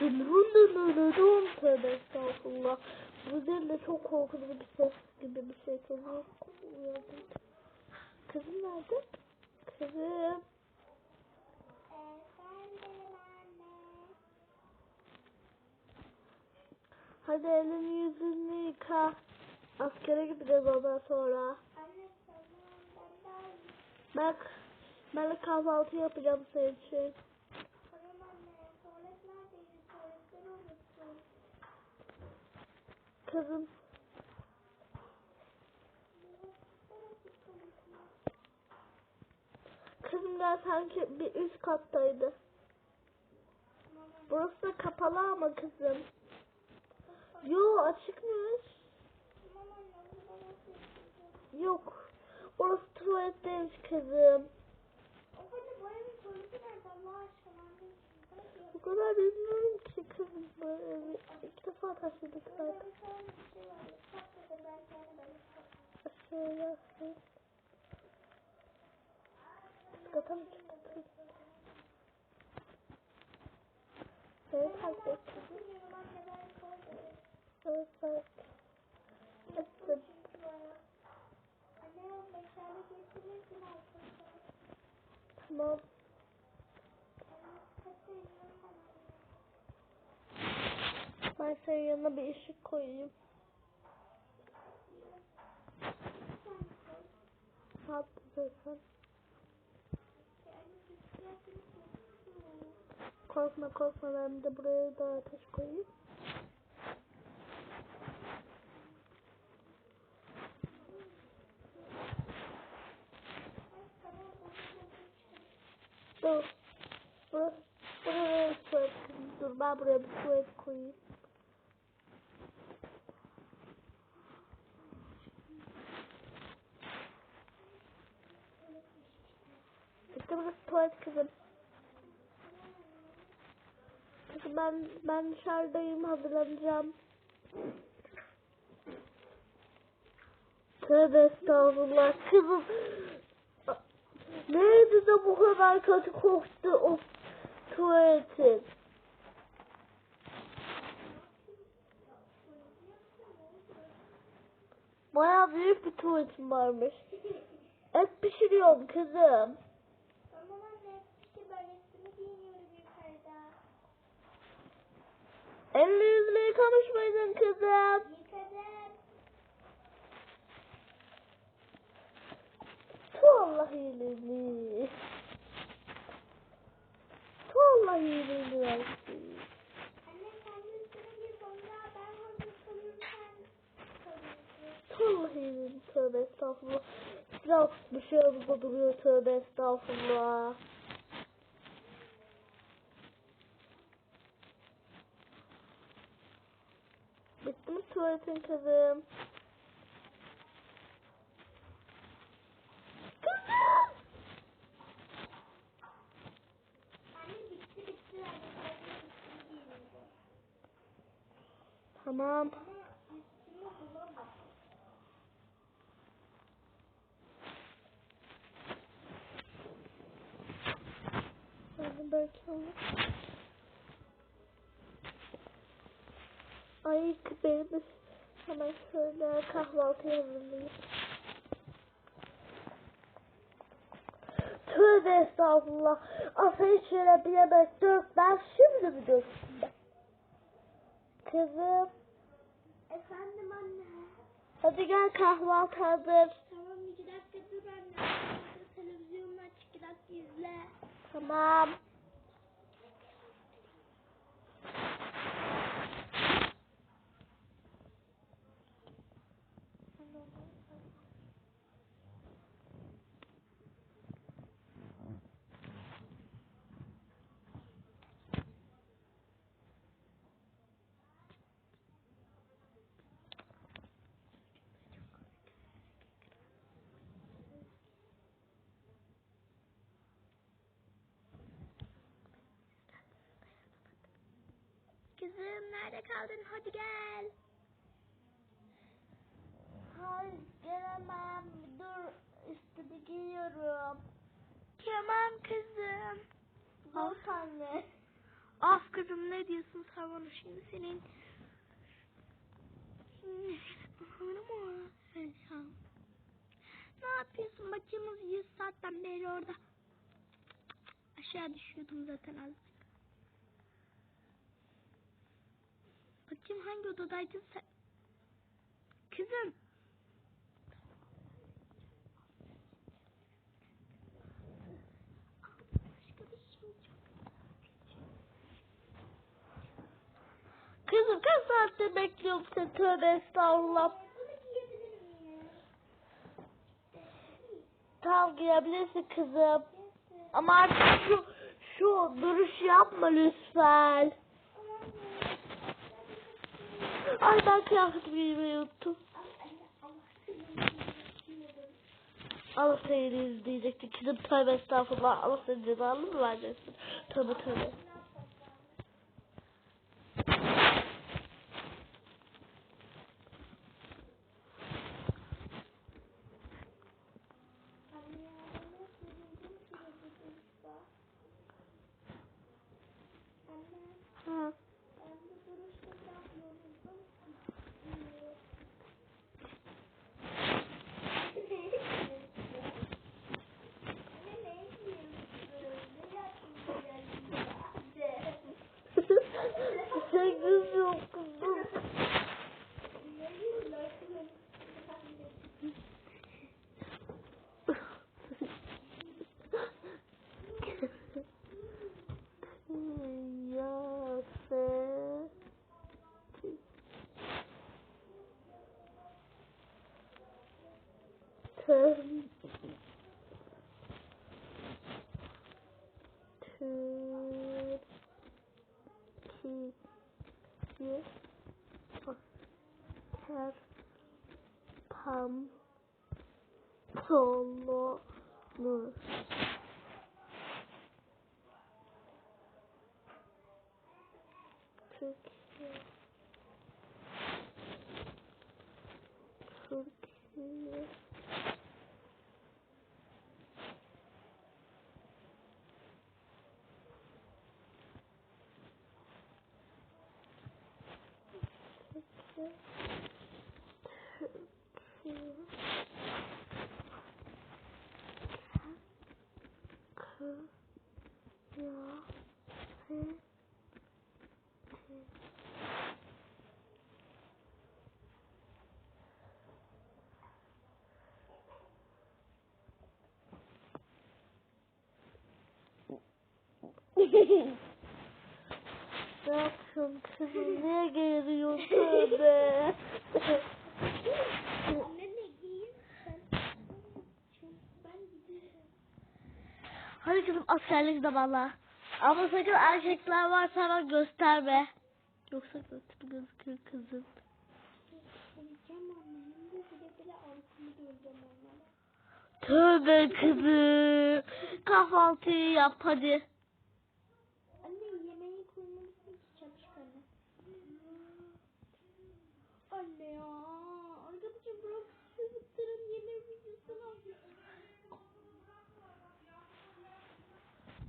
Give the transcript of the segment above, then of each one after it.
Dün tövbe estağfurullah. Bu üzerinde çok korkunç bir ses gibi bir şey geliyor. Kızım nerede? Kızım. Hadi elini yüzünü yıka. Askere gideceğiz ondan sonra. Bak ben de kahvaltı yapacağım senin için. Kızım. Kızım gel sanki bir üst kattaydı. Burası da kapalı ama kızım. Yo açıkmış. Yok. Orası tuvaletteymiş kızım. Bu kadar bilmiyorum kızım. Böyle iki defa taşıdık zaten. Aşağıya aşağıya. Üst kata mı çıktık? Evet hadi. Evet evet. Evet. Tamam. Ben senin yanına bir ışık koyayım. Yaptın sen? Korkma korkma ben de buraya da ateş koyayım. Dur. Bir tuvalet koyayım. Dur ben buraya bir tuvalet koyayım. İşte burası tuvalet kızım. Kızım ben, ben dışarıdayım hazırlanacağım. Tövbe estağfurullah kızım. Neydi de bu kadar kötü koktu o tuvaletin? Baya büyük bir tuvaletim varmış. Et pişiriyorum kızım. Yıkamış mıydın kızım? Tu Allah iyiliğini. Tu Allah iyiliğini versin. İyiliğini tövbe estağfurullah. Biraz bir şey duruyor tövbe estağfurullah. Tuvaletin kızım? Tamam. Belki olur. Ay de hemen şöyle kahvaltı hazırlayayım. Tövbe estağfurullah. Şöyle bir yemek dök. Ben şimdi mi döktüm ben? Kızım. Efendim anne. Hadi gel kahvaltı hazır. Tamam iki dakika dur anne. Televizyonunu aç iki dakika izle. Tamam. Kızım nerede kaldın? Hadi gel. Hayır gelemem. Dur üstümü giyiyorum. Tamam kızım. Al anne. Af kızım ne diyorsun sen bana şimdi senin ne yapıyorsun bacımız 100 saatten beri orada aşağı düşüyordum zaten az Bakayım hangi odadaydın sen? Kızım. Kızım kaç saattir bekliyorum seni tövbe estağfurullah. Tamam giyebilirsin kızım. Ama artık şu, şu duruş yapma lütfen. Ay ben kıyafetimi giymeyi unuttum. Allah seni izleyecekti. Kızım tövbe estağfurullah. Allah seni cezanı mı vereceksin? Tövbe tövbe. Sen kızım คือเดินทา Kızım? Niye geliyorsun tövbe? Hadi kızım askerlik zamanla. Ama sakın erkekler varsa hemen gösterme. Yoksa götür gözükür kızım. Tövbe kızım. Kahvaltıyı yap hadi. Anne ya. Arkadaşım bırak çocukların yemek videosunu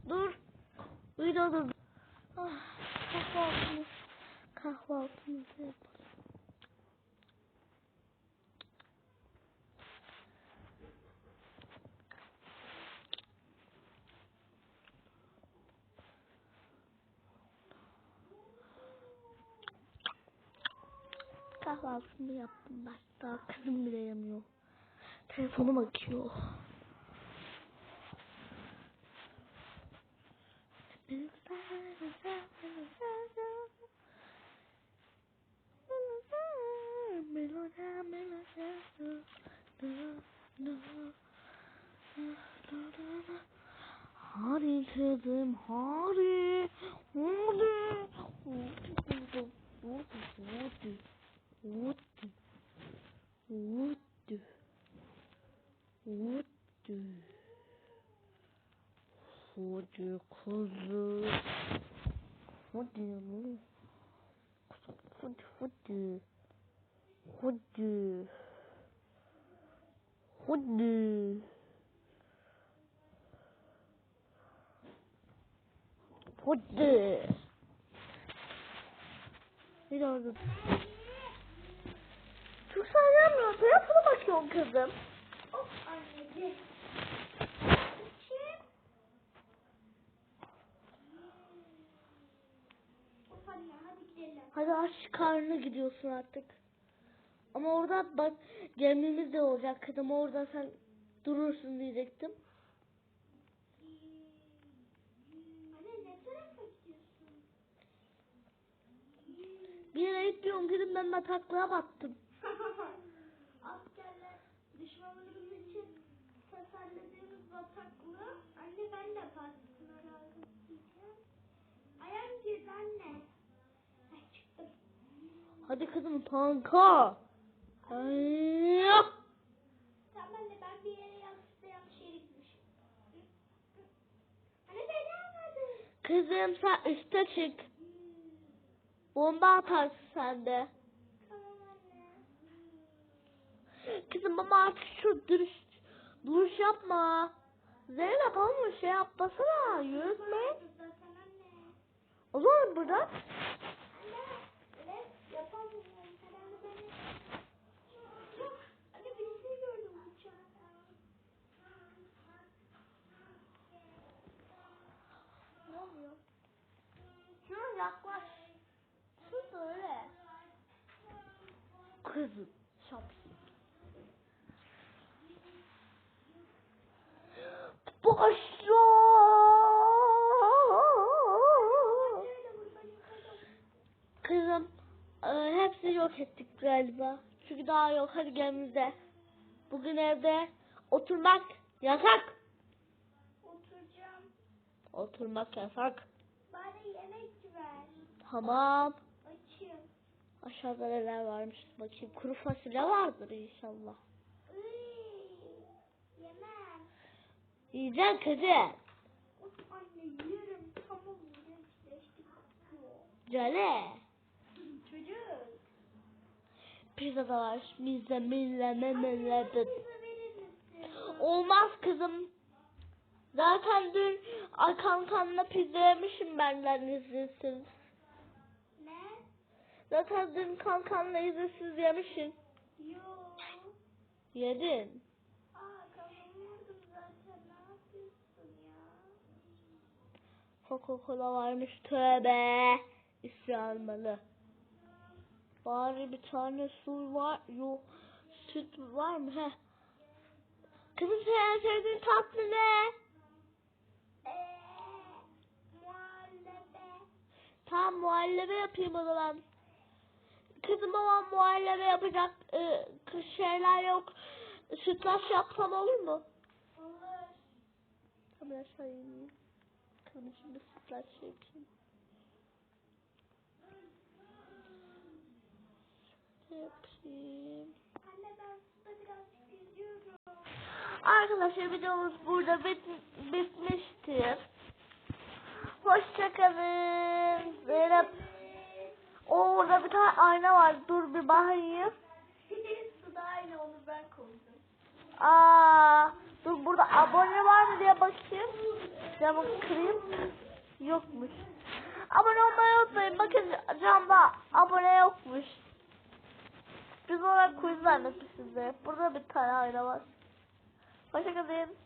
Dur. Videoda ah, kahvaltımız. Kahvaltımızı yapalım. Kahvaltımı yaptım ben. Daha kızım bile yanıyor. Telefonum akıyor. Hadi kızım hadi. Hadi. Hadi. Hadi. Hadi. Hadi. Hadi. Hadi kızım. Hadi oğlum. Hadi hadi. Hadi. Hadi. Hadi. Bir de Çok sallamıyor. Telefona bakıyorum kızım. Of anneciğim. Hadi aç karnına gidiyorsun artık. Ama orada bak gemimiz de olacak kızım. Orada sen durursun diyecektim. Anne ne gidiyorsun? Bir yere gidiyorum kızım ben bataklığa battım. Düşmanlarımız için tasarladığımız bataklığı anne ben de battım herhalde diyeceğim. Ayağım girdi anne. Ay çıktım. Hadi kızım panka. Ay, Tamam anne ben bir yere yanlışlıkla yanlış yere gitmişim. Anne beni almadın. Kızım sen üste çık. Bomba atarsın sen de. Tamam anne. Kızım ama artık şu duruş, duruş yapma. Zeynep ama şey yapmasana yürütme. O zaman burada. Anne. Evet yapamıyorum. Herhalde beni. Yok. Anne birisini gördüm uçakta. Ne oluyor? Şuna yaklaş. Sus öyle. Kızım şapsın. Başla. Nerede burada yukarıda? Kızım e, hepsini yok ettik galiba. Çünkü daha yok hadi gemimize. Bugün evde oturmak yasak. Oturacağım. Oturmak yasak. Bana yemek ver. Tamam. Açım. Aşağıda neler varmış bakayım. Kuru fasulye vardır inşallah. Iy, Yemem. Yiyeceksin kızım. Of anne yerim. Tamam gençleştik. Cale. Pizza da var. Pizza, mille, memele. Olmaz kızım. Zaten dün kankanla pizza yemişim benden izinsiz. Ne? Zaten dün kankanla izinsiz yemişsin. Yok. Yedin. Coca-Cola varmış tövbe. İsmi almalı. Bari bir tane su var. Yok. Süt var mı? Heh. Kızım sen en sevdiğin tatlı ne? Tamam muhallebe yapayım o zaman. Kızım ama muhallebe yapacak e, kız şeyler yok. Sütlaç yapsam olur mu? Olur. Tamam aşağı ineyim. Kızım şimdi sütlaç yapayım. Yapayım. Anne ben suda birazcık yüzüyorum. Arkadaşlar videomuz burada bit bitmiştir. Hoşçakalın. Zeynep. Orada bir tane ayna var. Dur bir bakayım. suda aynı onu ben koydum. Aa, dur burada abone var mı diye bakayım. Camı kırayım. Yokmuş. Abone olmayı unutmayın. Bakın camda abone yokmuş. Biz olarak quiz vermişiz size. Burada bir tane ayna var. Hoşçakalın.